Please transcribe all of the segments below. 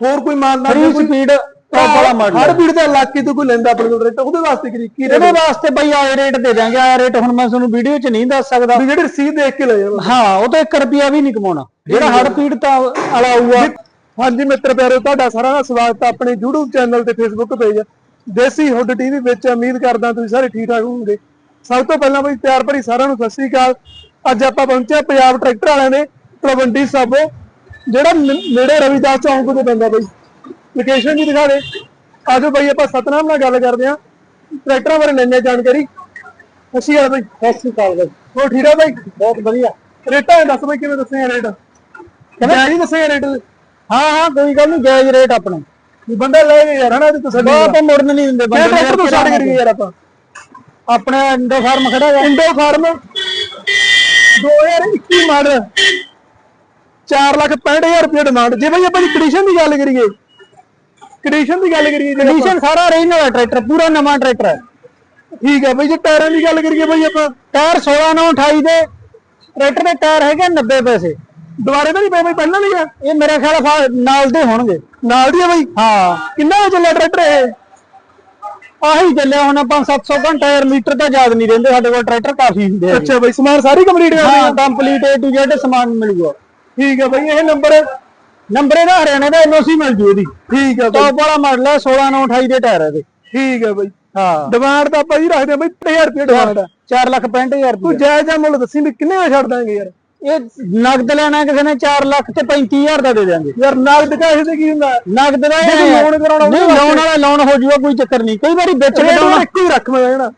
ਹੋਰ ਕੋਈ ਮਾਨਦਾ ਫਰੀ ਸਪੀਡ ਟੌਪ ਵਾਲਾ ਮਾਡਲ ਹਰ ਵੀਰ ਦਾ ਇਲਾਕੇ ਤੋਂ ਕੋਈ ਲੈਂਦਾ ਆਪਣੇ ਕੋਲ ਰੇਟ ਉਹਦੇ ਵਾਸਤੇ ਕੀ ਕੀ ਇਹਦੇ ਵਾਸਤੇ ਬਈ ਆਏ ਰੇਟ ਦੇ ਦਾਂਗੇ ਆ ਰੇਟ ਹੁਣ ਮੈਂ ਤੁਹਾਨੂੰ ਵੀਡੀਓ 'ਚ ਨਹੀਂ ਦੱਸ ਸਕਦਾ। ਵੀ ਜਿਹੜੇ ਰਸੀਦ ਦੇਖ ਕੇ ਲੈ ਜਾਓ ਹਾਂ ਉਹ ਤਾਂ 1 ਰੁਪਿਆ ਵੀ ਨਹੀਂ ਕਮਾਉਣਾ। ਜਿਹੜਾ ਹੜ ਪੀੜਤਾ ਵਾਲਾ ਆਊਗਾ। ਹਾਂਜੀ ਮਿੱਤਰ ਪਿਆਰੋ ਤੁਹਾਡਾ ਸਾਰਿਆਂ ਦਾ ਸਵਾਗਤ ਹੈ ਆਪਣੇ YouTube ਚੈਨਲ ਤੇ Facebook page Desi hood TV ਵਿੱਚ ਉਮੀਦ ਕਰਦਾ ਤੁਸੀਂ ਸਾਰੇ ਠੀਕ ਠਾਕ ਹੋਵੋਗੇ। ਸਭ ਤੋਂ ਪਹਿਲਾਂ ਬਈ ਪਿਆਰ ਭਰੀ ਸਾਰਿਆਂ ਨੂੰ ਸਤਿ ਸ੍ਰੀ ਅਕਾਲ। ਅੱਜ ਆਪਾਂ ਪਹੁੰਚੇ ਪੰਜਾਬ ਟਰੈਕਟਰ ਵਾਲਿਆਂ ਦੇ ਤਲਵੰਡੀ ਸਾਬੋ ਜਿਹੜਾ ਨੇੜੇ ਰਵਿਦਾਸ ਚੌਂਕ ਤੇ ਪੈਂਦਾ ਬਈ। ਲੋਕੇਸ਼ਨ ਵੀ ਦਿਖਾ ਦੇ। ਆਜੋ ਬਈ ਆਪਾਂ ਸਤਨਾਮ ਨਾਲ ਗੱਲ ਕਰਦੇ ਹਾਂ। ਟਰੈਕਟਰਾਂ ਬਾਰੇ ਲੈਣੇ ਜਾਣਕਾਰੀ। ਅਸੀਂ ਆ ਬਈ। ਸਤਿ ਸ੍ਰੀ ਅਕਾਲ ਬਈ। ਹੋਰ ਠੀਕ ਆ ਬਈ? ਬਹੁਤ ਵਧੀਆ। ਰੇਟਾਂ ਦੱਸ ਬਈ ਕਿਵੇਂ ਦੱਸੇ ਰੇਟ? ਕਿਵੇਂ? ਜੀ ਦੱਸੇ ਰੇਟ। ਹਾਂ ਹਾਂ ਕੋਈ ਗੱਲ ਨਹੀਂ ਜਾਇਜ਼ ਰੇਟ ਆਪਣੇ। ਵੀ ਬੰਦਾ ਲੈ ਗਿਆ ਯਾਰ ਹਨਾ ਤੇ ਤਸੱਲੀ ਆਪਾਂ ਮੁੜਨ ਨਹੀਂ ਦਿੰਦੇ ਬੰਦੇ ਟਰੈਕਟਰ ਤੋਂ ਕਰੀਏ ਯਾਰ ਆਪਾਂ? ਆਪਣੇ ਇੰਡੋ ਫਾਰਮ ਖੜਾ ਹੈ ਇੰਡੋ ਫਾਰਮ। 2021 ਮਾਡਲ। 4 ਲੱਖ 65000 ਰੁਪਏ ਡਿਮਾਂਡ ਜੇ ਬਈ ਆਪਾਂ ਦੀ ਕੰਡੀਸ਼ਨ ਦੀ ਗੱਲ ਕਰੀਏ ਕੰਡੀਸ਼ਨ ਦੀ ਗੱਲ ਕਰੀਏ ਕੰਡੀਸ਼ਨ ਸਾਰਾ ਓਰੀਜਨਲ ਹੈ ਟਰੈਕਟਰ ਪੂਰਾ ਨਵਾਂ ਟਰੈਕਟਰ ਹੈ। ਠੀਕ ਹੈ ਬਈ ਜੇ ਟਾਇਰਾਂ ਦੀ ਗੱਲ ਕਰੀਏ ਬਈ ਆਪਾਂ ਟਾਇਰ 16 9 28 ਦੇ ਟਰੈਕਟਰ ਦੇ ਟਾਇਰ ਹੈਗੇ 90 ਪੈਸੇ। ਦੁਬਾਰੇ ਤਾਂ ਨਹੀਂ ਪਏ ਬਈ ਪਹਿਲਾਂ ਨਹੀਂ ਆ। ਇਹ ਮੇਰੇ ਖਿਆਲ ਨਾਲ ਦੇ ਹੋਣਗੇ। ਨਾਲ ਦੀ ਆ ਬਈ? ਹਾਂ। ਕਿੰਨਾ ਚੱਲਿਆ ਟਰੈਕਟਰ ਇਹ? ਆਹੀ ਚੱਲਿਆ ਹੁਣ ਆਪਾਂ 700 ਘੰਟਾ ਯਾਰ ਮੀਟਰ ਤਾਂ ਯਾਦ ਨਹੀਂ ਰਹਿੰਦੇ ਸਾਡੇ ਕੋਲ ਟਰੈਕਟਰ ਕਾਫੀ ਹੁੰਦੇ ਆ ਅੱਛਾ ਬਈ ਸਮਾਨ ਸਾਰੀ ਕੰਪਲੀਟ ਕਰ ਹਾਂ ਕੰਪਲੀਟ A to Z ਸਮਾਨ ਮਿਲੂਗਾ। ਠੀਕ ਹੈ ਬਈ ਇਹ ਨੰਬਰ ਨੰਬਰ ਇਹਦਾ ਹਰਿਆਣੇ ਦਾ ਐਨਓਸੀ ਮਿਲ ਜੂ ਇਹਦੀ। ਠੀਕ ਹੈ ਬਈ। ਟੌਪ ਵਾਲਾ ਮਾਡਲ ਹੈ 16 9 28 ਦੇ ਟਾਇਰ ਇਹਦੇ। ਠੀਕ ਹੈ ਬਈ। ਹਾਂ। ਡਿਮਾਂਡ ਤਾਂ ਆਪਾਂ ਜੀ ਰੱਖਦੇ ਬਈ 3000 ਰੁਪਏ ਡਿਮਾਂਡ ਆ। 4 ਲੱਖ 65000 ਤੂੰ ਰੁਪਏ ਜਾਇਜ਼ ਜਿਹਾ ਮੁੱਲ ਦੱਸੀ ਵੀ ਕਿੰਨੇ ਦਾ ਛੱਡ ਦਾਂਗੇ ਯਾਰ। ਇਹ ਨਗਦ ਲੈਣਾ ਕਿਸੇ ਨੇ 4 ਲੱਖ ਤੇ 35000 ਦਾ ਦੇ ਦਿਆਂਗੇ। ਯਾਰ ਨਾਲ ਦਿਖਾਏ ਤੇ ਕੀ ਹੁੰਦਾ? ਨਗਦ ਦਾ ਜੇ ਇਹ loan ਕਰਾਉਣਾ ਨਹੀਂ ਲੋਨ ਵਾਲਾ ਲੋਨ ਹੋ ਜੂਗਾ ਕੋਈ ਚੱਕਰ ਨਹੀਂ। ਕਈ ਵਾਰੀ ਵਿੱਚ ਇੱਕੋ ਹੀ ਰੱਖ ਮੈਂ ਜਾਣਾ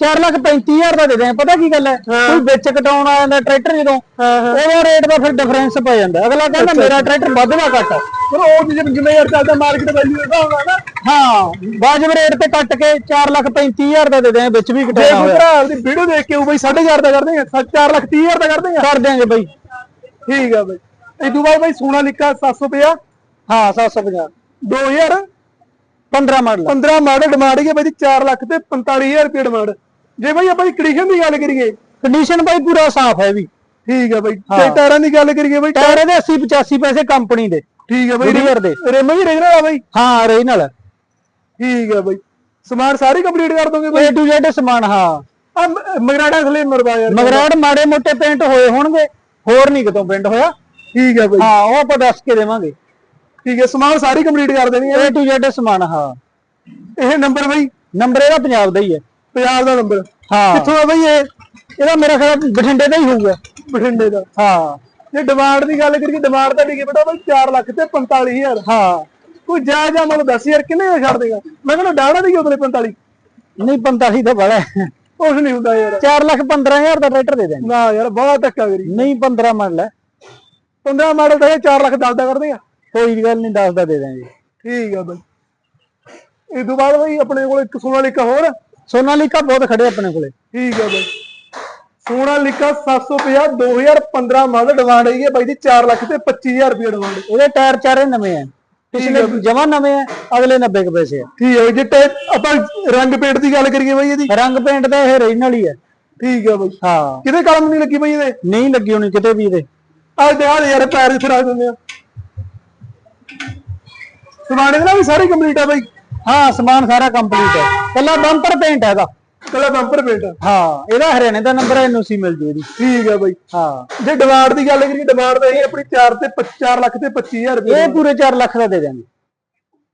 4 ਲੱਖ 35000 ਦਾ ਦੇ ਦਿਆਂਗੇ ਪਤਾ ਕੀ ਗੱਲ ਹੈ? ਕੋਈ ਵਿੱਚ ਕਟਾਉਣ ਆ ਜਾਂਦਾ ਟਰੈਕਟਰ ਜਦੋਂ ਉਹਦਾ ਰੇਟ ਦਾ ਫਿਰ ਡਿਫਰੈਂਸ ਪੈ ਜਾਂਦਾ। ਅਗਲਾ ਕਹਿੰਦਾ ਮੇਰਾ ਟਰੈਕਟਰ ਵੱਧ ਨਾ ਘੱਟ ਪਰ ਉਹ ਜਿਵੇਂ ਜਿਵੇਂ ਯਾਰ ਚੱਲਦਾ ਮਾਰਕੀਟ ਵੈਲਿਊ ਦਾ ਹੁੰਦਾ ਨਾ। ਹਾਂ ਵਾਜਬ ਰੇਟ ਤੇ ਕੱਟ ਕੇ 4 ਲੱਖ 35000 ਦਾ ਦੇ ਦਿਆਂਗੇ ਵਿੱਚ ਵੀ ਕਟਾਉਣਾ ਹੋਇਆ। ਭਰਾ ਆਪਦੀ ਵੀਡੀਓ ਦੇਖ ਕੇ ਉਹ ਬਈ 4.5 ਦਾ ਕਰਦੇ ਆ 4 ਲੱਖ 30 ਹਜ਼ਾਰ ਦਾ ਕਰਦੇ ਆ ਕਰ ਦਿਆਂਗੇ ਬਈ। ਠੀਕ ਆ ਬਈ। ਇਹ ਤੋਂ ਬਾਅਦ ਬਈ ਸੋਨਾ ਲਿਖਾ 750 ਹਾਂ 750 2000 15 ਮਾਡਲ। 15 ਮਾਡਲ ਡਿਮਾਂਡ ਹੈ ਬਈ 4 ਲੱਖ ਤੇ 45000 ਰੁਪਏ ਡਿਮਾਂਡ ਜੇ ਬਈ ਆਪਾਂ ਕੰਡੀਸ਼ਨ ਦੀ ਗੱਲ ਕਰੀਏ। ਕੰਡੀਸ਼ਨ ਬਾਈ ਪੂਰਾ ਸਾਫ਼ ਹੈ ਵੀ। ਠੀਕ ਆ ਬਈ। ਜੇ ਟਾਇਰਾਂ ਦੀ ਗੱਲ ਕਰੀਏ ਬਈ ਟਾਇਰ ਇਹਦੇ 80 85 ਪੈਸੇ ਕੰਪਨੀ ਦੇ। ਠੀਕ ਆ ਬਈ Goodyear ਦੇ। ਰਿਮ ਵੀ ਰੀਜਨਲ ਆ ਬਈ। ਹਾਂ ਓਰੀਜਨਲ ਠੀਕ ਆ ਬਈ। ਸਮਾਨ ਸਾਰੀ ਕੰਪਲੀਟ ਕਰ ਦੋਗੇ ਬਈ? A to Z ਸਮਾਨ ਹਾਂ। ਆ ਮਗਰਾੜਾ ਥਲੇ ਮਰਵਾ ਯਾਰ। ਮਗਰਾੜ ਮਾੜੇ ਮੋਟੇ ਪੇਂਟ ਹੋਏ ਹੋਣਗੇ। ਹੋਰ ਨਹੀਂ ਕਿਤੋਂ ਪੇਂਟ ਹੋਇਆ। ਠੀਕ ਆ ਬਈ। ਹਾਂ ਉਹ ਆਪਾਂ ਦੱਸ ਕੇ ਦੇਵਾਂਗੇ। ਠੀਕ ਹੈ ਸਮਾਨ ਸਾਰੀ ਕੰਪਲੀਟ ਕਰ ਦੇਣੀ ਹੈ A to Z ਸਮਾਨ ਹਾਂ। ਇਹ ਨੰਬਰ ਬਈ? ਨੰਬਰ ਇਹਦਾ ਪੰਜਾਬ ਦਾ ਹੀ ਹੈ। ਪੰਜਾਬ ਦਾ ਨੰਬਰ ਹਾਂ। ਕਿੱਥੋਂ ਆ ਬਈ ਇਹ? ਇਹਦਾ ਮੇਰਾ ਖਿਆਲ ਬਠਿੰਡੇ ਦਾ ਹੀ ਹੋਊਗਾ। ਬਠਿੰਡੇ ਦਾ। ਹਾਂ। ਜੇ ਡਿਮਾਂਡ ਦੀ ਗੱਲ ਕਰੀਏ ਡਿਮਾਂਡ ਤਾਂ ਡਿਗੇ ਬੇਟਾ ਬਈ 4 ਲੱਖ ਤੇ 45000 ਹਾਂ। ਕੋਈ ਜਾ ਜਾ ਮੈਨੂੰ ਦੱਸ ਯਾਰ ਕਿੰਨੇ ਦਾ ਛੱਡ ਦੇਗਾ? ਮੈਂ ਕਹਿੰਦਾ ਡਾਣਾ ਦੀ ਉਤਲੇ 45 ਨਹੀਂ 45 ਤਾਂ ਬੜਾ ਹੈ। ਕੁਛ ਨਹੀਂ ਹੁੰਦਾ ਯਾਰ। 4 ਲੱਖ 15000 ਦਾ ਟਰੈਕਟਰ ਦੇ ਦੇਣਗੇ। ਨਾ ਯਾਰ ਬਹੁਤ ਧੱਕਾ ਕਰੀ। ਨਹੀਂ 15 ਮਾਡਲ ਹੈ। 15 ਮਾਡਲ ਤਾਂ ਇਹ 4 ਲੱਖ ਦੱਸਦਾ ਕਰਦੇ ਆ ਕੋਈ ਗੱਲ ਨਹੀਂ ਦੱਸਦਾ ਦੇ ਦਾਂਗੇ ਠੀਕ ਆ ਬਈ। ਇਹ ਤੋਂ ਬਾਅਦ ਬਈ ਆਪਣੇ ਕੋਲ ਇੱਕ ਸੋਨਾਲੀਕਾ ਹੋਰ। ਸੋਨਾਲੀਕਾ ਬਹੁਤ ਖੜੇ ਆਪਣੇ ਕੋਲੇ। ਠੀਕ ਆ ਬਈ। ਸੋਨਾਲੀਕਾ 750 2015 ਮਾਡਲ ਡਿਮਾਂਡ ਹੈਗੀ ਹੈ ਬਾਈ ਦੀ 4 ਲੱਖ ਤੇ 25000 ਰੁਪਏ ਡਿਮਾਂਡ ਇਹਦੇ ਟਾਇਰ ਚਾਰੇ ਨਵੇਂ ਆ। ਪਿਛਲੇ ਜਮਾ ਨਵੇਂ ਆ ਅਗਲੇ 90 ਕੁ ਪੈਸੇ ਆ। ਠੀਕ ਹੈ ਜੇ ਆਪਾਂ ਰੰਗ ਪੇਂਟ ਦੀ ਗੱਲ ਕਰੀਏ ਬਾਈ ਇਹਦੀ। ਰੰਗ ਪੇਂਟ ਦਾ ਇਹ ਓਰੀਜਨਲ ਹੀ ਹੈ ਠੀਕ ਆ ਬਈ। ਹਾਂ। ਕਿਤੇ ਕਲਮ ਨਹੀਂ ਲੱਗੀ ਬਈ ਇਹਦੇ? ਨਹੀਂ ਲੱਗੀ ਹੋਣੀ ਕਿਤੇ ਵੀ ਇਹਦੇ। ਆ ਦਿਖਾ ਦੇ ਯਾਰ ਪੈਰ ਜਿੱਥੇ ਰੱਖ ਦਿੰਦੇ ਆ। ਸਮਾਨੇ ਦਾ ਵੀ ਸਾਰੀ ਕੰਪਲੀਟ ਆ ਬਈ। ਹਾਂ ਸਮਾਨ ਸਾਰਾ ਕੰਪਲੀਟ ਹੈ। ਕੱਲਾ ਬੰਪਰ ਪੇਂਟ ਹੈ ਇਹਦਾ। ਕੱਲਾ ਬੰਪਰ ਪੇਂਟ ਆ ਹਾਂ ਇਹਦਾ ਹਰਿਆਣੇ ਦਾ ਨੰਬਰ ਹੈ ਐਨਓਸੀ ਮਿਲ ਜੂ ਇਹਦੀ। ਠੀਕ ਆ ਬਈ। ਹਾਂ। ਜੇ ਡਿਮਾਂਡ ਦੀ ਗੱਲ ਕਰੀਏ ਡਿਮਾਂਡ ਤਾਂ ਇਹ ਆਪਣੀ 4 ਤੇ 4 ਲੱਖ ਤੇ 25000 ਰੁਪਏ ਇਹ ਪੂਰੇ 4 ਲੱਖ ਦਾ ਦੇ ਦਾਂਗੇ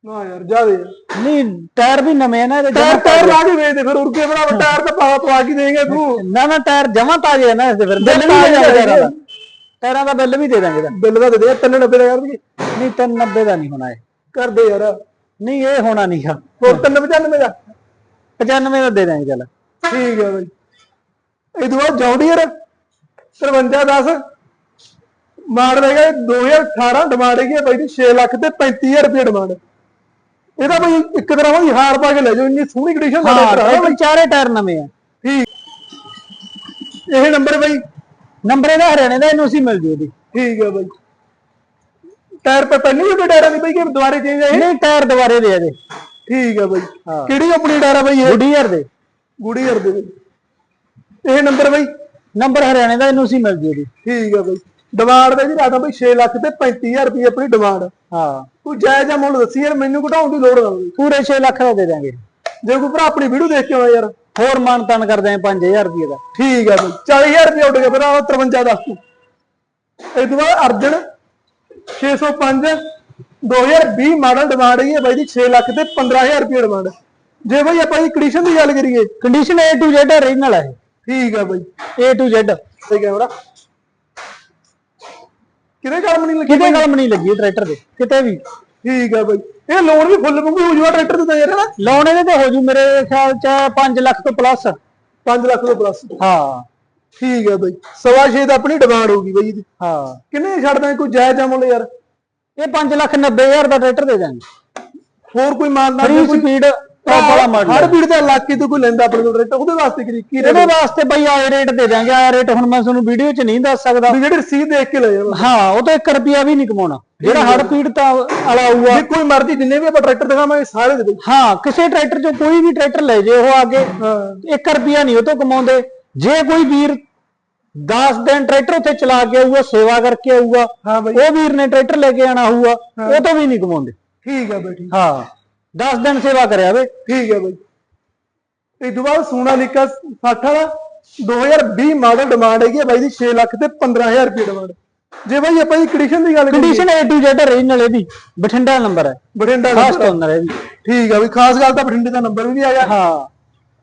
ਨਾ ਯਾਰ ਜਾਦੇ ਨਹੀਂ ਟਾਇਰ ਵੀ ਨਵੇਂ ਆ ਨਾ ਇਹਦੇ ਟਾਇਰ ਟਾਇਰ ਲਾ ਕੇ ਵੇਚਦੇ ਫਿਰ ਉਰਕੇ ਭਰਾ ਟਾਇਰ ਤਾਂ ਪਾ ਪਵਾ ਕੇ ਦੇਗਾ ਤੂੰ। ਨਾ ਨਾ ਟਾਇਰ ਜਮਾ ਤਾਜ਼ੇ ਆ ਨਾ ਇਸਦੇ ਫਿਰ। ਬਿੱਲ ਵੀ ਦੇ ਦਾਂਗੇ ਆ ਟਾਇਰਾਂ ਦਾ। ਟਾਇਰਾਂ ਦਾ ਬਿੱਲ ਵੀ ਦੇ ਦਾਂਗੇ ਇਹਦਾ। ਬਿੱਲ ਦਾ ਦੇ ਦੇ 390 ਦਾ ਕਰ ਦਈਏ ਨਹੀਂ 390 ਦਾ ਨਹੀਂ ਹੋਣਾ ਇਹ। ਕਰ ਦੇ ਯਾਰ। ਨਹੀਂ ਇਹ ਹੋਣਾ ਨਹੀਂ ਆ ਹੋਰ 395 ਦਾ? 95 ਦਾ ਦੇ ਦਾਂਗੇ ਚੱਲ। ਠੀਕ ਹੈ ਬਈ। ਇਹ ਤੋਂ ਬਾਅਦ ਜੌਂਡੀਅਰ 5310 ਮਾਡਲ ਹੈਗਾ ਇਹ 2018 ਡਿਮਾਂਡ ਹੈਗੀ ਬਾਈ ਦੀ 6 ਲੱਖ ਤੇ 35000 ਰੁਪਏ ਡਿਮਾਂਡ ਇਹਦਾ ਬਈ ਇੱਕ ਤਰ੍ਹਾਂ ਦੀ ਹਾਰ ਪਾ ਕੇ ਲੈ ਜਾਓ ਇੰਨੀ ਸੋਹਣੀ ਕੰਡੀਸ਼ਨ ਦਾ ਹਾਂ ਟਰੈਕਟਰ ਹੈ ਟਰੈਕਟਰ ਚਾਰੇ ਟਾਇਰ ਨਵੇਂ ਆ। ਠੀਕ। ਇਹ ਨੰਬਰ ਬਈ। ਨੰਬਰ ਇਹਦਾ ਹਰਿਆਣੇ ਦਾ ਐਨਓਸੀ ਮਿਲ ਜੂ ਇਹਦੀ। ਠੀਕ ਹੈ ਬਈ। ਟਾਇਰ ਪੇ ਪਹਿਲੀ ਵੀ ਟਾਇਰਾਂ ਦੀ ਬਈ ਕਿ ਦੁਬਾਰੇ ਚੇਂਜ ਆਏ? ਨਹੀਂ ਟਾਇਰ ਦੁਬਾਰੇ ਦੇ ਇਹਦੇ। ਠੀਕ ਹੈ ਬਈ। ਹਾਂ। ਕਿਹੜੀ ਕੰਪਨੀ ਟਾਇਰ ਆ ਬਈ ਇਹ? ਗੁੱਡੀਅਰ ਦੇ। ਗੁੜੀਅਰ ਦੇ ਬਈ। ਇਹ ਨੰਬਰ ਬਈ? ਨੰਬਰ ਹਰਿਆਣੇ ਦਾ ਐਨਓਸੀ ਮਿਲ ਜੂ। ਇਹਦੀ ਠੀਕ ਹੈ ਬਈ। ਡਿਮਾਂਡ ਦੇ ਜੀ ਰਾਤਾਂ ਬਈ 6 ਲੱਖ ਤੇ 35000 ਰੁਪਏ ਆਪਣੀ ਡਿਮਾਂਡ। ਹਾਂ। ਤੂੰ ਜਾਇਜ਼ ਮੁੱਲ ਦੱਸੀ ਯਾਰ ਮੈਨੂੰ ਘਟਾਉਣ ਦੀ ਲੋੜ ਨਾ ਪੂਰੇ 6 ਲੱਖ ਦਾ ਦੇ ਦਾਂਗੇ। ਜੇ ਕੋਈ ਭਰਾ ਆਪਣੀ ਵੀਡੀਓ ਦੇਖ ਕੇ ਆਉਣਾ ਯਾਰ। ਹੋਰ ਮਾਨ ਤਾਨ ਕਰਦੇ ਆਂ 5000 ਰੁਪਏ ਦਾ। ਠੀਕ ਆ ਬਈ। 40000 ਰੁਪਏ ਉੱਡ ਗਿਆ ਫਿਰ ਆਹ 53 ਦੱਸ ਤੂੰ। ਇਹ ਤੋਂ ਬਾਅਦ ਅਰਜਨ 605 2020 ਮਾਡਲ ਡਿਮਾਂਡ ਹੈ ਬਾਈ ਦੀ 6 ਲੱਖ ਤੇ 15000 ਰੁਪਏ ਡਿਮਾਂਡ ਜੇ ਬਾਈ ਆਪਾਂ ਇਹ ਕੰਡੀਸ਼ਨ ਦੀ ਗੱਲ ਕਰੀਏ। Condition A to Z original ਹੈ ਠੀਕ ਆ ਬਾਈ। A to Z ਤੇ ਕੈਮਰਾ ਕਿਹਦੇ ਕੰਮ ਨਹੀਂ ਲੱਗੀ ਕਿਤੇ ਗੱਲ ਨਹੀਂ ਲੱਗੀ ਟਰੈਕਟਰ ਦੇ ਕਿਤੇ ਵੀ। ਠੀਕ ਆ ਬਾਈ। ਇਹ ਲੋਨ ਵੀ ਫੁੱਲ ਮੰਗੂ ਹੋ ਜੂਗਾ ਟਰੈਕਟਰ ਤੇ ਤਾਂ ਯਾਰ ਨਾ? ਲੋਨ ਇਹਦੇ ਤੇ ਹੋ ਜੂ ਮੇਰੇ ਖਿਆਲ ਚ 5 ਲੱਖ ਤੋਂ ਪਲੱਸ 5 ਲੱਖ ਤੋਂ ਪਲੱਸ ਹਾਂ। ਠੀਕ ਆ ਬਾਈ। ਸਵਾ ਛੇ ਦਾ ਆਪਣੀ ਡਿਮਾਂਡ ਹੋਊਗੀ ਬਾਈ ਇਹਦੀ। ਹਾਂ। ਕਿੰਨੇ ਛੱਡਦਾ ਕੋਈ ਜਾਇਜ਼ ਆ ਮੁੱਲ ਯਾਰ? ਇਹ 5 ਲੱਖ 90 ਹਜ਼ਾਰ ਦਾ ਟਰੈਕਟਰ ਦੇ ਦਾਂਗੇ ਹੋਰ ਕੋਈ ਮਾਨਦਾਰ ਫਰੀ ਕੋਈ ਸਪੀਡ ਵਾਲਾ ਮਾਡਲ ਹਰ ਵੀੜ ਦਾ ਇਲਾਕੇ ਤੋਂ ਕੋਈ ਲੈਂਦਾ ਆਪਣੇ ਕੋਲ ਟਰੈਕਟਰ ਉਹਦੇ ਵਾਸਤੇ ਕੀ ਕੀ ਇਹਦੇ ਵਾਸਤੇ ਬਈ ਆਏ ਰੇਟ ਦੇ ਦਾਂਗੇ ਆਇਆ ਰੇਟ ਹੁਣ ਮੈਂ ਤੁਹਾਨੂੰ ਵੀਡੀਓ 'ਚ ਨਹੀਂ ਦੱਸ ਸਕਦਾ। ਵੀ ਜਿਹੜੇ ਰਸੀਦ ਦੇਖ ਕੇ ਲੈ ਜਾਓ ਹਾਂ ਉਹ ਤਾਂ 1 ਰੁਪਿਆ ਵੀ ਨਹੀਂ ਕਮਾਉਣਾ। ਜਿਹੜਾ ਹੜ ਪੀੜਤਾ ਵਾਲਾ ਆਊਗਾ। ਜੇ ਕੋਈ ਮਰਜ਼ੀ ਜਿੰਨੇ ਵੀ ਆਪਾਂ ਟਰੈਕਟਰ ਦਿਖਾਵਾਂਗੇ ਸਾਰੇ ਦੇ ਹਾਂ ਕਿਸੇ ਟਰੈਕਟਰ 'ਚੋਂ ਕੋਈ ਵੀ ਟਰੈਕਟਰ ਲੈ ਜੇ ਉਹ ਆਗੇ ਹਾਂ। 1 ਰੁਪਿਆ ਨਹੀਂ ਉਹ ਤੋਂ ਕਮਾਉਂਦੇ। ਜੇ ਕੋਈ ਵੀਰ 10 ਦਿਨ ਟਰੈਕਟਰ ਉੱਥੇ ਚਲਾ ਕੇ ਆਊਗਾ ਸੇਵਾ ਕਰਕੇ ਆਊਗਾ ਹਾਂ ਬਾਈ। ਉਹ ਵੀਰ ਨੇ ਟਰੈਕਰ ਲੈ ਕੇ ਆਣਾ ਹੋਊਗਾ ਉਹ ਤੋਂ ਵੀ ਨਹੀਂ ਕਮਾਉਂਦੇ। ਠੀਕ ਆ ਬਾਈ ਠੀਕ। ਹਾਂ 10 ਦਿਨ ਸੇਵਾ ਕਰਿਆ ਵੇ। ਠੀਕ ਆ ਬਾਈ। ਇਹ ਤੋਂ ਬਾਅਦ ਸੋਨਾਲੀਕਾ 60 ਵਾਲਾ 2020 ਮਾਡਲ ਡਿਮਾਂਡ ਹੈਗੀ ਆ ਬਾਈ ਦੀ 6 ਲੱਖ ਤੇ 15000 ਰੁਪਏ ਡਿਮਾਂਡ ਜੇ ਬਾਈ ਆਪਾਂ ਇਹ ਕੰਡੀਸ਼ਨ ਦੀ ਗੱਲ ਕਰੀਏ। Condition A to Z original ਇਹਦੀ ਬਠਿੰਡਾ ਨੰਬਰ ਹੈ। ਬਠਿੰਡਾ ਆ। ਓਨਰ ਹੈ। ਇਹਦੀ ਠੀਕ ਆ ਵੀ ਖਾਸ ਗੱਲ ਤਾਂ ਬਠਿੰਡੇ ਦਾ ਨੰਬਰ ਵੀ ਆ ਗਿਆ ਹਾਂ।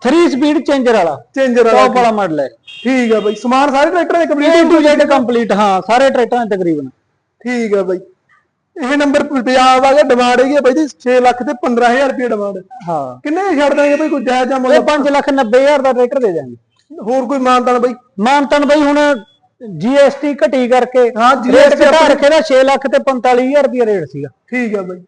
3 ਸਪੀਡ ਚੇਂਜਰ ਵਾਲਾ। ਚੇਂਜਰ ਟੌਪ ਵਾਲਾ ਵਾਲਾ ਮਾਡਲ ਹੈ। ਠੀਕ ਆ ਬਾਈ। ਸਮਾਨ ਸਾਰੇ ਟਰੈਕਟਰਾਂ ਦੇ A complete to Z complete ਹਾਂ ਸਾਰੇ ਟਰੈਕਟਰਾਂ ਦੇ ਤਕਰੀਬਨ। ਠੀਕ ਆ ਬਾਈ। ਇਹ ਨੰਬਰ ਪੰਜਾਬ ਆ ਗਿਆ ਡਿਮਾਂਡ ਹੈਗੀ ਬਾਈ ਦੀ 6 ਲੱਖ ਤੇ 15000 ਰੁਪਏ ਡਿਮਾਂਡ ਹਾਂ। ਕਿੰਨੇ ਛੱਡ ਦਾਂਗੇ ਬਾਈ ਕੋਈ ਜਾਇਜ਼ ਜਾਂ ਮੁੱਲ? ਇਹ 5 ਲੱਖ 90 ਹਜ਼ਾਰ ਦਾ ਟਰੈਕਟਰ ਦੇ ਦਾਂਗੇ ਹੋਰ ਕੋਈ ਮਾਨਤਾਨ ਬਾਈ? ਮਾਨਤਨ ਬਈ ਹੁਣ GST ਘਟੀ ਕਰਕੇ ਹਾਂ, ਰੇਟ ਘਟਾ ਰੱਖੇ ਦਾ 6 ਲੱਖ ਤੇ 45000 ਰੁਪਏ ਰੇਟ ਸੀਗਾ। ਠੀਕ ਆ ਬਾਈ।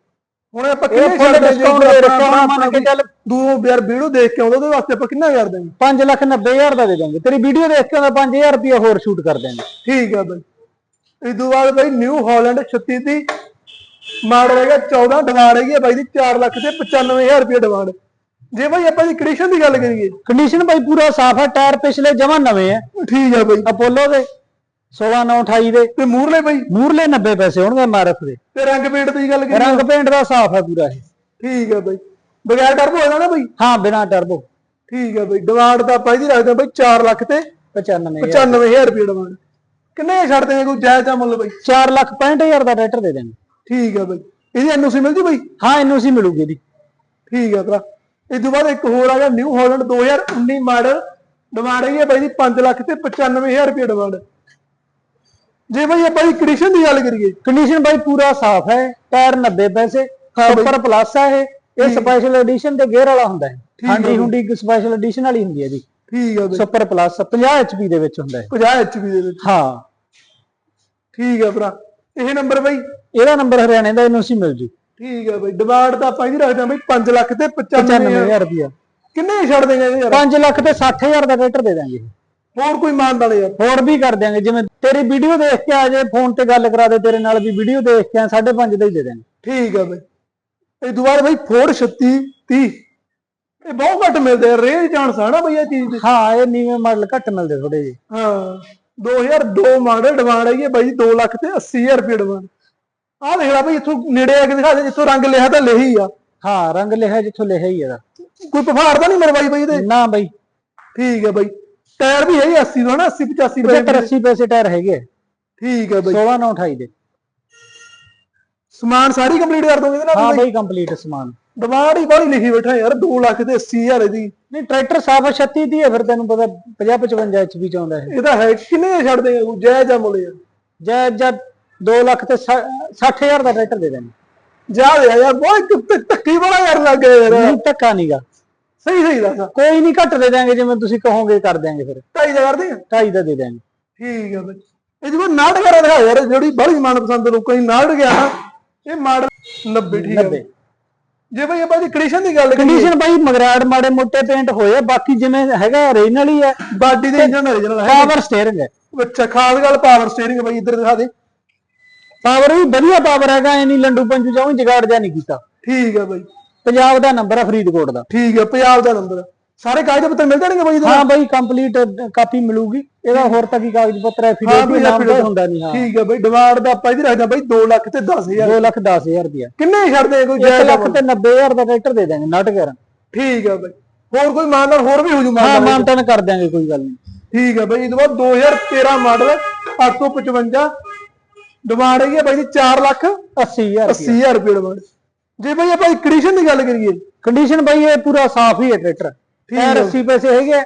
ਹੁਣ ਆਪਾਂ ਕਿੰਨੇ ਦਾਂਗੇ discount ਦੇ ਰੱਖਿਆ ਹੋਣਾ, ਮੰਨ ਕੇ ਚੱਲ। ਦੂਰੋਂ ਯਾਰ ਵੀਡੀਓ ਦੇਖ ਕੇ ਆਉਂਦਾ ਉਹਦੇ ਵਾਸਤੇ ਆਪਾਂ ਕਿੰਨਾ ਕਰ ਦਾਂਗੇ 5 ਲੱਖ 90 ਹਜ਼ਾਰ ਦਾ ਦੇ ਦਾਂਗੇ। ਤੇਰੀ ਵੀਡੀਓ ਦੇਖ ਕੇ ਉਹਦਾ 5000 ਰੁਪਏ ਹੋਰ ਸ਼ੂਟ ਕਰ ਦਾਂਗੇ ਠੀਕ ਆ ਬਾਈ। ਇਸ ਤੋਂ ਬਾਅਦ ਬਾਈ ਨਿਊ ਹਾਲੈਂਡ 36 ਦੀ ਮਾਡਲ ਹੈਗਾ 14 ਡਿਮਾਂਡ ਹੈਗੀ ਬਾਈ ਦੀ 4 ਲੱਖ ਤੇ 95000 ਰੁਪਏ ਡਿਮਾਂਡ ਜੇ ਬਾਈ ਆਪਾਂ ਦੀ ਕੰਡੀਸ਼ਨ ਦੀ ਗੱਲ ਕਰੀਏ। ਕੰਡੀਸ਼ਨ ਬਈ ਪੂਰਾ ਸਾਫ਼ ਹੈ ਟਾਇਰ ਪਿਛਲੇ ਜਮਾ ਨਵੇਂ ਹੈ ਠੀਕ ਆ ਬਾਈ। ਅਪੋਲੋ ਦੇ। 16 9 28 ਦੇ। ਤੇ ਮੂਰਲੇ ਬਾਈ। ਮੂਰਲੇ 90 ਪੈਸੇ ਹੋਣਗੇ ਐਮਆਰਐਫ ਦੇ। ਤੇ ਰੰਗ ਪੇਂਟ ਦੀ ਗੱਲ ਕਰੀਏ। ਰੰਗ ਪੇਂਟ ਦਾ ਸਾਫ਼ ਹੈ ਪੂਰਾ ਇਹ। ਠੀਕ ਆ ਬਾਈ। ਬਗੈਰ ਟਰਬੋ ਹੋਣਾ ਨਾ ਬਾਈ? ਹਾਂ ਬਿਨਾ ਟਰਬੋ ਠੀਕ ਆ ਬਾਈ। ਡਿਮਾਂਡ ਤਾਂ ਆਪਾਂ ਇਹਦੀ ਰੱਖਦੇ ਬਾਈ 4 ਲੱਖ ਤੇ 95 95000 ਰੁਪਏ ਡਿਮਾਂਡ। ਕਿੰਨੇ ਛੱਡਦੇ ਆ ਕੋਈ ਜਾਇਜ਼ ਜਾਂ ਮੁੱਲ ਬਾਈ? 4 ਲੱਖ 65000 ਦਾ ਟਰੈਕਟਰ ਦੇ ਦਾਂਗੇ ਠੀਕ ਆ ਬਾਈ। ਇਹਦੀ ਐਨਓਸੀ ਮਿਲਦੀ ਬਾਈ? ਹਾਂ ਐਨਓਸੀ ਮਿਲੂਗੀ ਇਹਦੀ। ਠੀਕ ਆ ਭਰਾ। ਇਸ ਤੋਂ ਬਾਅਦ ਇੱਕ ਹੋਰ ਆ ਗਿਆ ਨਿਊ ਹਾਲੈਂਡ 2019 ਮਾਡਲ। ਡਿਮਾਂਡ ਆ ਬਾਈ ਦੀ 5 ਲੱਖ ਤੇ 95000 ਰੁਪਏ ਡਿਮਾਂਡ। ਜੇ ਬਾਈ ਆਪਾਂ ਦੀ ਕੰਡੀਸ਼ਨ ਦੀ ਗੱਲ ਕਰੀਏ ਕੰਡੀਸ਼ਨ ਬਾਈ ਪੂਰਾ ਸਾਫ਼ ਹੈ ਟਾਇਰ 90 ਪੈਸੇ ਸੁਪਰ ਪਲੱਸ ਹੈ ਇਹ ਇਹ ਸਪੈਸ਼ਲ ਐਡੀਸ਼ਨ ਤੇ ਗੇਅਰ ਵਾਲਾ ਹੁੰਦਾ ਹੈ। ਹਾਂਜੀ ਹੁੰਡੀ ਸਪੈਸ਼ਲ ਐਡੀਸ਼ਨ ਵਾਲੀ ਹੁੰਦੀ ਹੈ ਜੀ। ਠੀਕ ਬਾਈ। ਸੁਪਰ ਪਲੱਸ 50 ਐਚਪੀ ਦੇ ਵਿੱਚ ਹੁੰਦਾ ਹੈ। 50 ਐਚਪੀ ਦੇ ਵਿੱਚ। ਹਾਂ। ਠੀਕ ਆ ਭਰਾ। ਇਹ ਨੰਬਰ ਬਾਈ? ਇਹਦਾ ਨੰਬਰ ਹਰਿਆਣੇ ਦਾ ਐਨਓਸੀ ਮਿਲ ਜੂ। ਠੀਕ ਆ ਬਾਈ। ਡਿਮਾਂਡ ਤਾਂ ਆਪਾਂ ਇਹਦੀ ਰੱਖਦੇ ਆ ਬਾਈ 5 ਲੱਖ ਤੇ 95000 95000 ਰੁਪਿਆ ਕਿੰਨੇ ਛੱਡ ਦੇਗਾ ਇਹ ਯਾਰ? 5 ਲੱਖ ਤੇ 60000 ਦਾ ਟਰੈਕਟਰ ਦੇ ਦਾਂਗੇ। ਹੋਰ ਕੋਈ ਮਾਨਦਾ ਨਹੀਂ ਯਾਰ ਹੋਰ ਵੀ ਕਰ ਦਿਆਂਗੇ ਜਿਵੇਂ ਤੇਰੀ ਵੀਡੀਓ ਦੇਖ ਕੇ ਆ ਜੇ ਫੋਨ ਤੇ ਗੱਲ ਕਰਾ ਦੇ ਤੇਰੇ ਨਾਲ ਵੀ ਵੀਡੀਓ ਦੇਖ ਕੇ ਆ 5.5 ਦਾ ਹੀ ਦੇ ਦਾਂਗੇ ਠੀਕ ਆ ਬਾਈ। ਇਹ ਦੁਬਾਰਾ ਬਾਈ ਫੋਰਡ 36 30 ਇਹ ਬਹੁਤ ਘੱਟ ਮਿਲਦੇ ਆ ਰੇਂਜ ਚਾਂਸ ਆ ਨਾ ਬਈ ਇਹ ਚੀਜ਼ ਦੀ। ਹਾਂ ਇਹ ਨੀਵੇਂ ਮਾਡਲ ਘੱਟ ਮਿਲਦੇ ਥੋੜੇ ਜਿਹੇ। ਹਾਂ 2002 ਮਾਡਲ ਡਿਮਾਂਡ ਹੈਗੀ ਬਾਈ 2 ਲੱਖ ਤੇ 80000 ਰੁਪਏ ਡਿਮਾਂਡ ਆਹ ਦੇਖ ਲੈ ਬਾਈ ਇੱਥੋਂ ਨੇੜੇ ਆ ਕੇ ਦਿਖਾ ਦੇ ਜਿੱਥੋਂ ਰੰਗ ਲਿਖਿਆ ਤਾਂ ਲਿਖੀ ਆ। ਹਾਂ ਰੰਗ ਲਿਖਿਆ ਜਿੱਥੋਂ ਲਿਖਿਆ ਹੀ ਇਹਦਾ। ਕੋਈ ਪਫਾੜ ਤਾਂ ਨਹੀਂ ਮਰਵਾਈ ਬਾਈ ਇਹਦੇ? ਨਾ ਬਾਈ। ਠੀਕ ਹੈ ਬਾਈ। ਟਾਇਰ ਵੀ ਹੈ 80 ਦਾ ਨਾ 80 85 ਬਾਈ 75 80 ਪੈਸੇ ਟਾਇਰ ਹੈਗੇ। ਠੀਕ ਹੈ ਬਾਈ। 16 9 28 ਦੇ। ਸਮਾਨ ਸਾਰੀ ਕੰਪਲੀਟ ਕਰ ਦੋਗੇ ਇਹਦੇ ਹਾਂ ਬਾਈ? ਕੰਪਲੀਟ ਸਮਾਨ। ਡਿਮਾਂਡ ਹੀ ਬਾਹਲੀ ਲਿਖੀ ਬੈਠਾ ਯਾਰ 2 ਲੱਖ ਤੇ 80000 ਇਹਦੀ। ਨਹੀਂ ਟਰੈਕਟਰ ਸਾਫ਼ 36 ਦੀ ਹੈ ਫਿਰ ਤੈਨੂੰ ਪਤਾ 50 55 ਐਚਪੀ ਚ ਆਉਂਦਾ ਹੈ ਇਹਦਾ ਹੈ ਕਿੰਨੇ ਛੱਡ ਦੇਗਾ ਕੋਈ ਜੈ ਜਾਂ ਮੁੱਲ ਯਾਰ। ਜੈ ਜਦ 2 ਲੱਖ ਤੇ 60000 ਦਾ ਟਰੈਕਟਰ ਦੇ ਦਾਂਗੇ ਜਾ ਦੇ ਯਾਰ ਬਹੁਤ ਧੱਕੀ ਬੜਾ ਯਾਰ ਲੱਗ ਗਿਆ ਯਾਰ। ਨਹੀਂ ਧੱਕਾ ਨਹੀਂਗਾ ਸਹੀ ਸਹੀ ਦੱਸ। ਕੋਈ ਨਹੀਂ ਘੱਟ ਦੇ ਦਾਂਗੇ ਜਿਵੇਂ ਤੁਸੀਂ ਕਹੋਗੇ ਕਰ ਦਿਆਂਗੇ ਫਿਰ। ਢਾਈ ਦਾ ਕਰਦੇ ਆ 2.5 ਦਾ ਦੇ ਦਾਂਗੇ ਠੀਕ ਹੈ ਬਾਈ। ਇਹ ਜਿਹੜਾ ਨਾੜ ਕਰਾ ਦਿਖਾ ਯਾਰ ਜਿਹੜੀ ਬੜੀ ਮਨਪਸੰਦ ਲੋਕਾਂ ਦੀ ਨਾੜ ਗਿਆ ਇਹ ਮਾਡਲ 90 ਠੀਕ ਹੈ। 90 ਜੇ ਬਾਈ ਆਪਾਂ ਦੀ ਕੰਡੀਸ਼ਨ ਦੀ ਗੱਲ ਕਰੀਏ। ਕੰਡੀਸ਼ਨ ਬਾਈ ਮਗਰਾੜ ਮਾੜੇ ਮੋਟੇ ਪੇਂਟ ਹੋਏ ਆ, ਬਾਕੀ ਜਿਵੇਂ ਹੈਗਾ ਓਰੀਜਨਲ ਹੀ ਹੈ ਬਾਡੀ ਦੇ ਇੰਜਨ ਓਰੀਜਨਲ ਹੈ। ਪਾਵਰ ਸਟੀਅਰਿੰਗ ਹੈ। ਅੱਛਾ ਖਾਸ ਗੱਲ ਪਾਵਰ ਸਟੀਅਰਿੰਗ ਬਾਈ ਇੱਧਰ ਦਿਖਾ ਦੇ। ਪਾਵਰ ਵੀ ਵਧੀਆ ਪਾਵਰ ਹੈਗਾ ਐ ਨਹੀਂ ਲੰਡੂ ਪੰਜੂ ਜਾਉਂ ਜਗਾੜ ਜਾ ਨਹੀਂ ਕੀਤਾ। ਠੀਕ ਹੈ ਬਾਈ। ਪੰਜਾਬ ਦਾ ਨੰਬਰ ਹੈ ਫਰੀਦਕੋਟ ਦਾ। ਠੀਕ ਹੈ ਪੰਜਾਬ ਦਾ ਨੰਬਰ ਸਾਰੇ ਕਾਗਜ਼ ਪੱਤਰ ਮਿਲ ਜਾਣਗੇ ਬਾਈ ਹਾਂ ਬਾਈ ਕੰਪਲੀਟ ਕਾਪੀ ਮਿਲੂਗੀ। ਇਹਦਾ ਹੋਰ ਤਾਂ ਕੀ ਕਾਗਜ਼ ਪੱਤਰ ਹੈ ਹਾਂ ਫਿਡੇ ਬਈ ਨਾਮ ਦਾ ਹੁੰਦਾ ਨਹੀਂ ਹਾਂ। ਠੀਕ ਹੈ ਬਾਈ ਡਿਮਾਂਡ ਦਾ ਆਪਾਂ ਇਹਦੀ ਰੱਖਦੇ ਬਾਈ 2 ਲੱਖ ਤੇ 10000 2 ਲੱਖ 10000 ਰੁਪਇਆ ਕਿੰਨੇ ਛੱਡਦੇ ਆ ਕੋਈ 1 ਜਾਇਜ਼ ਲੱਖ ਤੇ 90000 ਦਾ ਟਰੈਕਟਰ ਦੇ ਦਾਂਗੇ ਨਾਟ ਕਰ ਠੀਕ ਹੈ ਬਾਈ। ਹੋਰ ਕੋਈ ਮਾਨ ਨਾਲ ਹੋਰ ਵੀ ਹੋ ਜੂ ਹਾਂ ਮਾਨ ਮਾਨਤਨ ਕਰ ਦਾਂਗੇ ਕੋਈ ਗੱਲ ਨਹੀਂ। ਠੀਕ ਹੈ ਬਾਈ ਇਹ ਤੋਂ ਬਾਅਦ 2013 ਮਾਡਲ 855 ਡਿਮਾਂਡ ਹੈਗੀ ਹੈ ਬਾਈ ਦੀ 4 ਲੱਖ 80000 ਰੁਪਇਆ 80000 ਰੁਪਏ ਡਿਮਾਂਡ ਜੇ ਬਾਈ ਆਪਾਂ ਕੰਡੀਸ਼ਨ ਦੀ ਗੱਲ ਕਰੀਏ ਕੰਡੀਸ਼ਨ ਬਾਈ ਇਹ ਪੂਰਾ ਸਾਫ਼ ਹੀ ਹੈ ਟਰੈਕਟਰ ਟਾਇਰ 80 ਪੈਸੇ ਹੈਗੇ ਆ।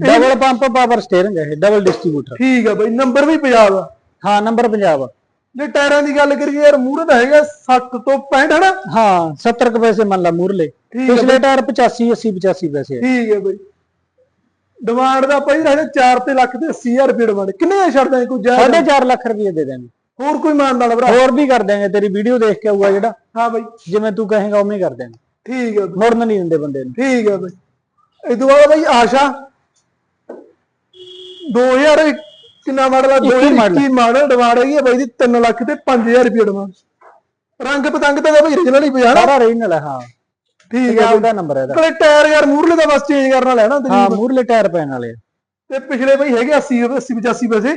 ਡਬਲ ਪੰਪ ਪਾਵਰ ਸਟੀਅਰਿੰਗ ਹੈ ਇਹ ਡਬਲ ਡਿਸਟ੍ਰੀਬਿਊਟਰ ਠੀਕ ਹੈ ਬਾਈ ਨੰਬਰ ਵੀ ਪੰਜਾਬ ਆ। ਹਾਂ ਨੰਬਰ ਪੰਜਾਬ ਜੇ ਟਾਇਰਾਂ ਦੀ ਗੱਲ ਕਰੀਏ ਯਾਰ ਮੂਹਰੇ ਦਾ ਹੈਗਾ 60 ਤੋਂ 65 ਹੈ ਨਾ ਹਾਂ 70 ਕੁ ਪੈਸੇ ਮੰਨ ਲਾ ਮੂਰਲੇ ਠੀਕ ਪਿਛਲੇ ਟਾਇਰ 85 80 85 ਪੈਸੇ। ਠੀਕ ਹੈ ਬਾਈ। ਡਿਮਾਂਡ ਦਾ ਆਪਾਂ ਹੀ ਰੱਖਦੇ 4 ਤੇ ਲੱਖ ਤੇ 80000 ਰੁਪਏ ਡਿਮਾਂਡ ਕਿੰਨੇ ਦਾ ਛੱਡਦਾ ਕੋਈ ਜਾਇਜ਼? ਸਾਢੇ 4 ਲੱਖ ਰੁਪਏ ਦੇ ਦਾਂਗੇ ਹੋਰ ਕੋਈ ਮਾਨ ਨਾਲ ਭਰਾ? ਹੋਰ ਵੀ ਕਰ ਦਾਂਗੇ ਤੇਰੀ ਵੀਡੀਓ ਦੇਖ ਕੇ ਆਊਗਾ ਜਿਹੜਾ। ਹਾਂ ਬਾਈ। ਜਿਵੇਂ ਤੂੰ ਕਹੇਗਾ ਉਵੇਂ ਹੀ ਕਰ ਦਾਂਗੇ ਠੀਕ ਹੈ ਬਾਈ। ਮੁੜਨ ਨਹੀਂ ਦਿੰਦੇ ਬੰਦੇ ਨੂੰ। ਠੀਕ ਹੈ ਬਾਈ। ਇਹ ਤੋਂ ਬਾਅਦ ਬਾਈ ਆਸ਼ਾ 2000 ਕਿੰਨਾ ਮਾਡਲ ਆ? ਇੱਕੀ ਮਾਡਲ। 2021 ਮਾਡਲ ਡਿਮਾਂਡ ਹੈਗੀ ਹੈ ਬਾਈ ਦੀ 3 ਲੱਖ ਤੇ 5000 ਰੁਪਏ ਡਿਮਾਂਡ ਰੰਗ ਪਤੰਗ ਤਾਂ ਬਾਈ origignal ਹੀ ਪਿਆ ਨਾ। ਸਾਰਾ ਰੀਜਨਲ ਹੈ ਹਾਂ। ਠੀਕ ਹੈ ਪੰਜਾਬ ਦਾ ਨੰਬਰ ਹੈ ਇਹਦਾ। ਕੋਲੇ ਟਾਇਰ ਯਾਰ ਮੂਰਲੇ ਦਾ ਬਸ ਚੇਂਜ ਕਰਨ ਵਾਲਾ ਹੈ ਨਾ ਹਾਂ ਮੂਰਲੇ ਟਾਇਰ ਪੈਣ ਵਾਲੇ ਆ। ਤੇ ਪਿਛਲੇ ਬਾਈ ਹੈਗੇ 80 80 85 ਪੈਸੇ।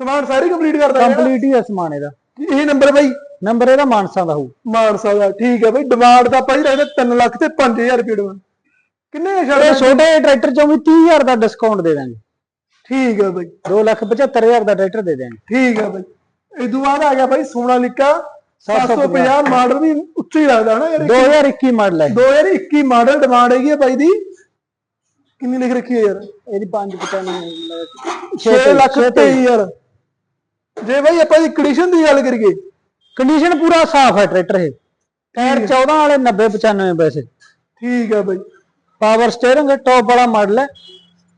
ਸਮਾਨ ਸਾਰੇ ਕੰਪਲੀਟ ਕਰਦਾ ਹੈ ਕੰਪਲੀਟ ਹੀ ਹੈ ਸਮਾਨ ਇਹਦਾ। ਇਹ ਨੰਬਰ ਬਾਈ। ਨੰਬਰ ਇਹਦਾ ਮਾਨਸਾ ਦਾ ਹੋਊ। ਮਾਨਸਾ ਦਾ ਠੀਕ ਹੈ ਬਾਈ। ਡਿਮਾਂਡ ਦਾ ਹੀ ਰੱਖਦੇ 3 ਲੱਖ ਤੇ 5000 ਰੁਪਏ ਡਿਮਾਂਡ ਕਿੰਨੇ ਇਹ ਛੱਡ ਛੋਟੇ ਟਰੈਕਟਰ ਚੋਂ ਵੀ 30000 ਦਾ ਡਿਸਕਾਊਂਟ ਦੇ ਦਾਂਗੇ। ਠੀਕ ਹੈ ਬਾਈ। 275000 ਦਾ ਟਰੈਕਟਰ ਦੇ ਦਾਂਗੇ। ਠੀਕ ਹੈ ਬਾਈ। ਇਹ ਤੋਂ ਬਾਅਦ ਆ ਗਿਆ ਬਾਈ ਸੋਨਾਲੀਕਾ 750 ਮਾਡਲ ਵੀ ਉੱਚੀ ਲੱਗਦਾ ਹਨਾ ਯਾਰ। 2021 ਮਾਡਲ ਹੈ 2021 ਮਾਡਲ ਡਿਮਾਂਡ ਹੈਗੀ ਹੈ ਬਾਈ ਦੀ। ਕਿੰਨੀ ਲਿਖ ਰੱਖੀ ਹੈ ਯਾਰ? ਇਹਦੀ 595 6 ਲੱਖ 23000 ਜੇ ਬਾਈ ਆਪਾਂ ਦੀ ਕੰਡੀਸ਼ਨ ਦੀ ਗੱਲ ਕਰੀਏ ਕੰਡੀਸ਼ਨ ਪੂਰਾ ਸਾਫ਼ ਹੈ ਟਰੈਕਟਰ ਇਹ। ਟਾਇਰ 14 ਵਾਲੇ 90 95 ਪੈਸੇ ਠੀਕ ਹੈ ਬਾਈ। ਪਾਵਰ ਸਟੀਅਰਿੰਗ ਟੌਪ ਵਾਲਾ ਮਾਡਲ ਹੈ।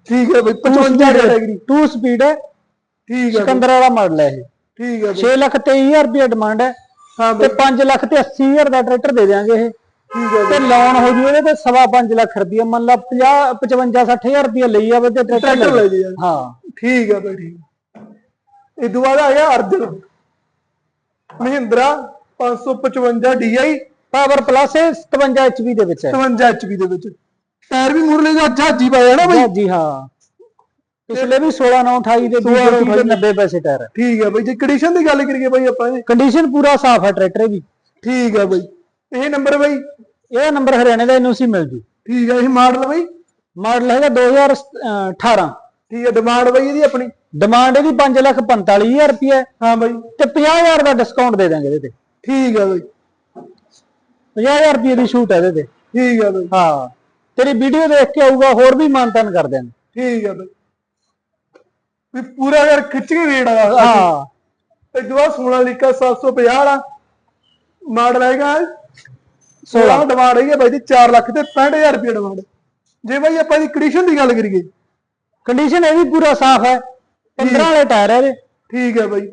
ਠੀਕ ਹੈ ਬਾਈ 55 ਕੈਟਾਗਰੀ 2 ਸਪੀਡ ਹੈ। ਠੀਕ ਹੈ ਸਿਕੰਦਰ ਵਾਲਾ ਮਾਡਲ ਹੈ ਇਹ। ਠੀਕ ਹੈ ਬਾਈ। 6 ਲੱਖ 23000 ਰੁਪਏ ਡਿਮਾਂਡ ਹੈ। ਹਾਂ ਤੇ ਬਾਈ। 5 ਲੱਖ ਤੇ 80000 ਦਾ ਟਰੈਕਟਰ ਦੇ ਦਿਆਂਗੇ ਇਹ। ਠੀਕ ਹੈ ਤੇ ਲੋਨ ਹੋ ਜੂ ਇਹਦੇ ਤੇ ਸਵਾ 5 ਲੱਖ ਰੁਪਏ ਮੰਨ ਲਾ 50 55 60000 ਰੁਪਏ ਲਈ ਆਵੇ ਤੇ ਟਰੈਕਟਰ ਲੈ ਜੀ ਹਾਂ। ਠੀਕ ਹੈ ਬਾਈ ਠੀਕ। ਇਹ ਤੋਂ ਬਾਅਦ ਆ ਗਿਆ Arjun. Mahindra 555 DI power plus 57 HP ਦੇ ਵਿੱਚ ਹੈ। 57 HP ਦੇ ਵਿੱਚ। ਟਾਇਰ ਵੀ ਮੂਰਲੇ ਦਾ ਜਹਾਜੀ ਪਾਇਆ ਨਾ ਬਾਈ। ਜੀ ਹਾਂ। ਪਿਛਲੇ ਵੀ 16 9 28 ਦੇ 16 20 ਤੇ 90 ਪੈਸੇ ਟਾਇਰ। ਠੀਕ ਹੈ ਬਾਈ ਜੇ ਕੰਡੀਸ਼ਨ ਦੀ ਗੱਲ ਕਰੀਏ ਬਾਈ ਆਪਾਂ ਇਹ। ਕੰਡੀਸ਼ਨ ਪੂਰਾ ਸਾਫ਼ ਹੈ ਟਰੈਕਟਰ ਦੀ। ਠੀਕ ਹੈ ਬਾਈ। ਇਹ ਨੰਬਰ ਬਾਈ। ਇਹ ਨੰਬਰ ਹਰਿਆਣੇ ਦਾ ਐਨਓਸੀ ਮਿਲ ਜੂ ਠੀਕ ਹੈ ਇਹ ਮਾਡਲ ਬਾਈ। ਮਾਡਲ ਹੈਗਾ 2018 ਠੀਕ ਹੈ ਡਿਮਾਂਡ ਬਾਈ ਇਹਦੀ ਆਪਣੀ? ਡਿਮਾਂਡ ਇਹਦੀ 5 ਲੱਖ 45000 ਰੁਪਏ ਹਾਂ। ਬਾਈ। ਤੇ 50000 ਦਾ ਡਿਸਕਾਊਂਟ ਦੇ ਦਾਂਗੇ ਇਹਦੇ ਤੇ। ਠੀਕ ਹੈ ਬਾਈ। 50000 ਰੁਪਏ ਦੀ ਛੂਟ ਹੈ ਇਹਦੇ ਤੇ। ਠੀਕ ਹੈ ਬਾਈ। ਹਾਂ। ਤੇਰੀ ਵੀਡੀਓ ਦੇਖ ਕੇ ਆਊਗਾ ਹੋਰ ਵੀ ਮਾਨਤਾਨ ਕਰ ਦਿਆਂਗੇ ਠੀਕ ਹੈ ਬਾਈ। ਵੀ ਪੂਰਾ ਯਾਰ ਖਿੱਚ ਕੇ ਰੇਟ ਆ ਹਾਂ। ਇਹ ਦੁਆ ਸੋਨਾਲੀਕਾ 750 ਵਾਲਾ। ਮਾਡਲ ਹੈਗਾ 16 ਡਿਮਾਂਡ ਹੈਗੀ ਆ ਬਾਈ ਦੀ 4 ਲੱਖ ਤੇ 65000 ਰੁਪਏ ਡਿਮਾਂਡ ਜੇ ਬਾਈ ਆਪਾਂ ਦੀ ਕੰਡੀਸ਼ਨ ਦੀ ਗੱਲ ਕਰੀਏ ਕੰਡੀਸ਼ਨ ਇਹ ਵੀ ਪੂਰਾ ਸਾਫ਼ ਹੈ। 15 ਵਾਲੇ ਟਾਇਰ ਹੈ ਇਹਦੇ। ਠੀਕ ਹੈ ਬਾਈ।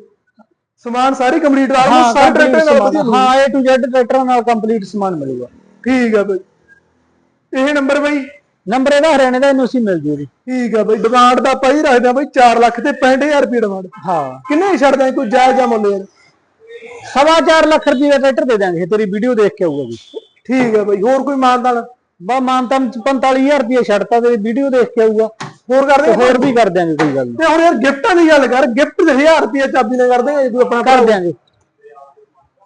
ਸਮਾਨ ਸਾਰੀ ਕੰਪਲੀਟ ਆ ਹਾਂ ਸਾਰੇ ਟਰੈਕਟਰ ਨਾਲ ਵਧੀਆ ਹਾਂ A to Z ਟਰੈਕਟਰਾਂ ਨਾਲ ਕੰਪਲੀਟ ਸਮਾਨ ਮਿਲੂਗਾ। ਠੀਕ ਹੈ ਬਾਈ। ਇਹ ਨੰਬਰ ਬਾਈ? ਨੰਬਰ ਇਹਦਾ ਹਰਿਆਣੇ ਦਾ ਐਨਓਸੀ ਮਿਲ ਜੂ ਜੀ ਠੀਕ ਹੈ ਬਾਈ। ਡਿਮਾਂਡ ਦਾ ਆਪਾਂ ਹੀ ਰੱਖਦੇ ਆ ਬਾਈ 4 ਲੱਖ ਤੇ 65000 ਰੁਪਏ ਡਿਮਾਂਡ ਹਾਂ। ਕਿੰਨੇ ਛੱਡਦਾ ਹੈ ਕੋਈ ਜਾਇਜ਼ ਜਾਂ ਮੁੱਲ ਯਾਰ? ਸਵਾ 4 ਲੱਖ ਰੁਪਏ ਦਾ ਟਰੈਕਟਰ ਦੇ ਦਾਂਗੇ ਤੇਰੀ ਵੀਡੀਓ ਦੇਖ ਕੇ ਆਊਗਾ ਜੀ। ਠੀਕ ਹੈ ਬਾਈ। ਹੋਰ ਕੋਈ ਮਾਨਦਾਨ ਬਾ ਮਾਨਤਾਨ 45000 ਰੁਪਏ ਛੱਡਤਾ ਤੇਰੀ ਵੀਡੀਓ ਦੇਖ ਕੇ ਆਊਗਾ। ਹੋਰ ਕਰ ਦੇ ਹੋਰ ਵੀ ਕਰ ਦਿਆਂਗੇ ਕੋਈ ਗੱਲ ਨਹੀਂ ਤੇ ਹੁਣ ਯਾਰ ਗਿਫਟਾਂ ਦੀ ਗੱਲ ਕਰ ਗਿਫਟ 1000 ਰੁਪਏ ਚਾਬੀ ਨਾਲ ਕਰ ਦੇਗਾ ਜੇ ਤੂੰ ਆਪਣਾ ਕਰ ਦਿਆਂਗੇ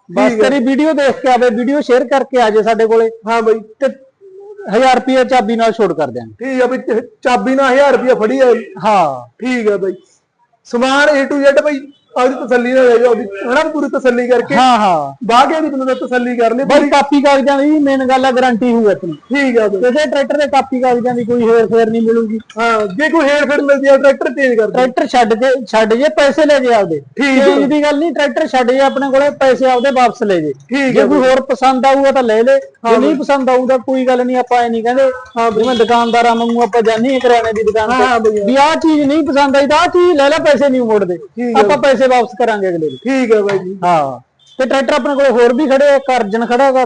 ਬਸ ਤੇਰੀ ਵੀਡੀਓ ਦੇਖ ਕੇ ਆਵੇ ਵੀਡੀਓ ਸ਼ੇਅਰ ਕਰਕੇ ਆ ਜੇ ਸਾਡੇ ਕੋਲੇ। ਹਾਂ ਬਾਈ। ਤੇ 1000 ਰੁਪਏ ਚਾਬੀ ਨਾਲ ਛੋੜ ਕਰ ਦਿਆਂਗੇ। ਠੀਕ ਹੈ ਬਈ ਚਾਬੀ ਨਾਲ 1000 ਰੁਪਏ ਫੜੀ ਹੈ ਹਾਂ। ਠੀਕ ਹੈ ਬਾਈ। ਸਮਾਨ A to Z ਬਈ। ਆਪਦੀ ਤਸੱਲੀ ਨਾਲ ਲੈ ਜਾਓ ਉਹਦੀ ਹਨਾ ਪੂਰੀ ਤਸੱਲੀ ਕਰਕੇ ਹਾਂ ਹਾਂ। ਬਾਅਦ ਦੀ ਬੰਦੇ ਤਸੱਲੀ ਕਰ ਲਈ ਬਈ ਕਾਪੀ ਕਾਗਜ਼ਾਂ ਦੀ ਮੇਨ ਗੱਲ ਹੈ ਗਾਰੰਟੀ ਹੋਊ ਆਪਣੀ। ਠੀਕ ਹੈ ਬਾਈ ਕਿਸੇ ਟਰੈਕਟਰ ਦੇ ਕਾਪੀ ਕਾਗਜ਼ਾਂ ਦੀ ਕੋਈ ਹੇਰ ਫੇਰ ਨਹੀਂ ਮਿਲੂਗੀ। ਹਾਂ ਜੇ ਕੋਈ ਹੇਰ ਫੇਰ ਮਿਲਦੀ ਹੈ ਟਰੈਕਟਰ ਚੇਂਜ ਕਰ ਦੇ ਟਰੈਕਟਰ ਛੱਡ ਕੇ ਛੱਡ ਜੇ ਪੈਸੇ ਲੈ ਜੇ ਆਪਦੇ। ਠੀਕ ਹੈ। ਦੀ ਗੱਲ ਨਹੀਂ ਟਰੈਕਟਰ ਛੱਡ ਜੇ ਆਪਣੇ ਕੋਲੇ ਪੈਸੇ ਆਪਦੇ ਵਾਪਸ ਲੈ ਜੇ। ਜੇ ਹੈ ਕੋਈ ਹੋਰ ਪਸੰਦ ਆਊਗਾ ਤਾਂ ਲੈ ਲੈ। ਜੇ ਨਹੀਂ ਪਸੰਦ ਆਊਗਾ ਕੋਈ ਗੱਲ ਨਹੀਂ ਆਪਾਂ ਐ ਨਹੀਂ ਕਹਿੰਦੇ। ਜਿਵੇਂ ਦੁਕਾਨਦਾਰਾਂ ਵਾਂਗੂ ਆਪਾਂ ਜਾਣੀ ਕਰਿਆਨੇ ਦੀ ਦੁਕਾਨ ਹਾਂ ਤੇ ਵੀ ਆਹ ਚੀਜ਼ ਨਹੀਂ ਪਸੰਦ ਆਈ ਤਾਂ ਆਹ ਚੀਜ਼ ਲੈ ਲੈ ਪੈਸੇ ਨਹੀਂ ਮੋੜਦੇ। ਹੈ। ਆਪਾਂ ਪੈਸੇ ਵਾਪਸ ਕਰਾਂਗੇ ਅਗਲੇ ਦੇ ਠੀਕ ਹੈ ਬਾਈ ਜੀ। ਹਾਂ। ਤੇ ਟਰੈਕਟਰ ਆਪਣੇ ਕੋਲੇ ਹੋਰ ਵੀ ਖੜੇ ਆ ਇੱਕ ਅਰਜਨ ਖੜਾ ਹੈਗਾ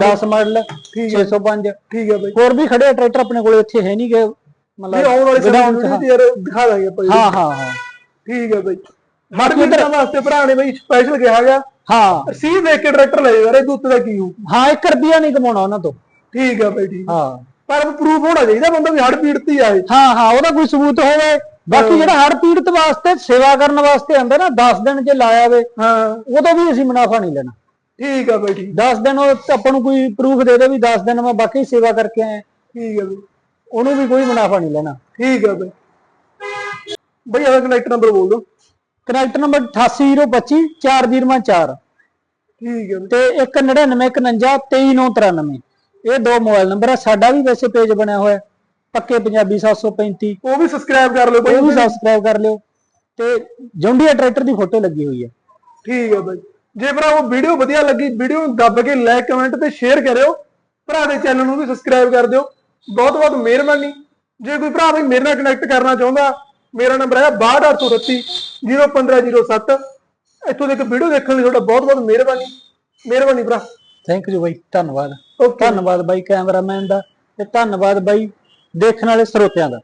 10 ਮਾਡਲ 605 ਠੀਕ ਹੈ ਬਾਈ। ਹੋਰ ਵੀ ਖੜੇ ਆ ਟਰੈਕਟਰ ਆਪਣੇ ਕੋਲੇ ਇੱਥੇ ਹੈ ਨਹੀਂ ਗੇ ਇਹ ਮਤਲਬ ਆਉਣ ਵਾਲੇ ਸਮੇਂ ਵਿੱਚ ਯਾਰ ਦਿਖਾ ਦਾਂਗੇ ਆਪਾਂ। ਹਾਂ ਹਾਂ ਹਾਂ। ਠੀਕ ਹੈ ਬਾਈ। ਬਾਕੀ ਇਧਰ ਵਾਸਤੇ ਭਰਾ ਨੇ ਬਾਈ ਸਪੈਸ਼ਲ ਕਿਹਾ ਗਿਆ ਹਾਂ। ਰਸੀਦ ਦੇਖ ਕੇ ਟਰੈਕਟਰ ਲੈ ਯਾਰ ਇਹ ਦੁੱਤ ਦਾ ਕੀ ਹੋ ਹਾਂ 1 ਰੁਪਿਆ ਨਹੀਂ ਕਮਾਉਣਾ ਉਹਨਾਂ ਤੋਂ। ਠੀਕ ਹੈ ਬਾਈ ਠੀਕ ਹਾਂ। ਪਰ ਪ੍ਰੂਫ ਹੋਣਾ ਚਾਹੀਦਾ ਬੰਦਾ ਵੀ ਹੜ ਪੀੜਤੀ ਆ ਇਹ। ਹਾਂ ਹਾਂ ਉਹਦਾ ਕੋਈ ਸਬੂਤ ਹੋਵੇ। ਬਾਕੀ ਜਿਹੜਾ ਹੜ ਪੀੜਤ ਵਾਸਤੇ ਸੇਵਾ ਕਰਨ ਵਾਸਤੇ ਆਂਦਾ ਨਾ 10 ਦਿਨ ਜੇ ਲਾਇਆ ਵੇ ਹਾਂ। ਉਦੋਂ ਵੀ ਅਸੀਂ ਮੁਨਾਫਾ ਨਹੀਂ ਲੈਣਾ। ਠੀਕ ਆ ਬਈ ਠੀਕ। 10 ਦਿਨ ਉਹ ਆਪਾਂ ਨੂੰ ਕੋਈ ਪ੍ਰੂਫ ਦੇ ਦੇ ਵੀ 10 ਦਿਨ ਮੈਂ ਬਾਕੀ ਸੇਵਾ ਕਰਕੇ ਆਇਆ। ਠੀਕ ਆ ਬਈ। ਉਹਨੂੰ ਵੀ ਕੋਈ ਮੁਨਾਫਾ ਨਹੀਂ ਲੈਣਾ। ਠੀਕ ਆ ਬਈ। ਬਈ ਇਹਦਾ ਕਨੈਕਟ ਨੰਬਰ ਬੋਲ ਦਿਓ ਕਨੈਕਟ ਨੰਬਰ 88025 4004 ਠੀਕ ਬਈ। ਤੇ 199951 ਇਹ ਦੋ ਮੋਬਾਈਲ ਨੰਬਰ ਆ ਸਾਡਾ ਵੀ ਵੈਸੇ ਪੇਜ ਬਣਿਆ ਹੋਇਆ। ਹੈ, ਪੱਕੇ ਪੰਜਾਬੀ 735 ਉਹ ਵੀ ਸਬਸਕ੍ਰਾਈਬ ਕਰ ਲਿਓ ਉਹ ਵੀ ਬਈ ਸਬਸਕ੍ਰਾਈਬ ਕਰ ਲਿਓ। ਤੇ ਜੌਂਡੀਆ ਟਰੈਕਟਰ ਦੀ ਫੋਟੋ ਲੱਗੀ ਹੋਈ ਹੈ ਠੀਕ ਆ ਬਈ। ਜੇ ਭਰਾ ਉਹ ਵੀਡੀਓ ਵਧੀਆ ਲੱਗੀ ਵੀਡੀਓ ਨੂੰ ਦੱਬ ਕੇ ਲਾਈਕ ਕਮੈਂਟ ਤੇ ਸ਼ੇਅਰ ਕਰਿਓ। ਭਰਾ ਦੇ ਚੈਨਲ ਨੂੰ ਵੀ ਸਬਸਕ੍ਰਾਈਬ ਕਰ ਦਿਓ। ਬਹੁਤ ਬਹੁਤ ਮਿਹਰਬਾਨੀ। ਜੇ ਕੋਈ ਭਰਾ ਬਈ ਮੇਰੇ ਨਾਲ ਕਨੈਕਟ ਕਰਨਾ ਚਾਹੁੰਦਾ ਮੇਰਾ ਨੰਬਰ ਹੈ 6238 01507 ਇੱਥੋਂ ਦੇ ਇੱਕ ਵੀਡੀਓ ਦੇਖਣ ਲਈ ਤੁਹਾਡਾ ਬਹੁਤ ਬਹੁਤ ਮਿਹਰਬਾਨੀ। ਮਿਹਰਬਾਨੀ ਭਰਾ। ਥੈਂਕ ਯੂ ਬਾਈ ਧੰਨਵਾਦ। ਧੰਨਵਾਦ ਬਾਈ ਕੈਮਰਾਮੈਨ ਦਾ। ਤੇ ਧੰਨਵਾਦ ਬਾਈ। ਦੇਖਣ ਵਾਲੇ ਸਰੋਤਿਆਂ ਦਾ।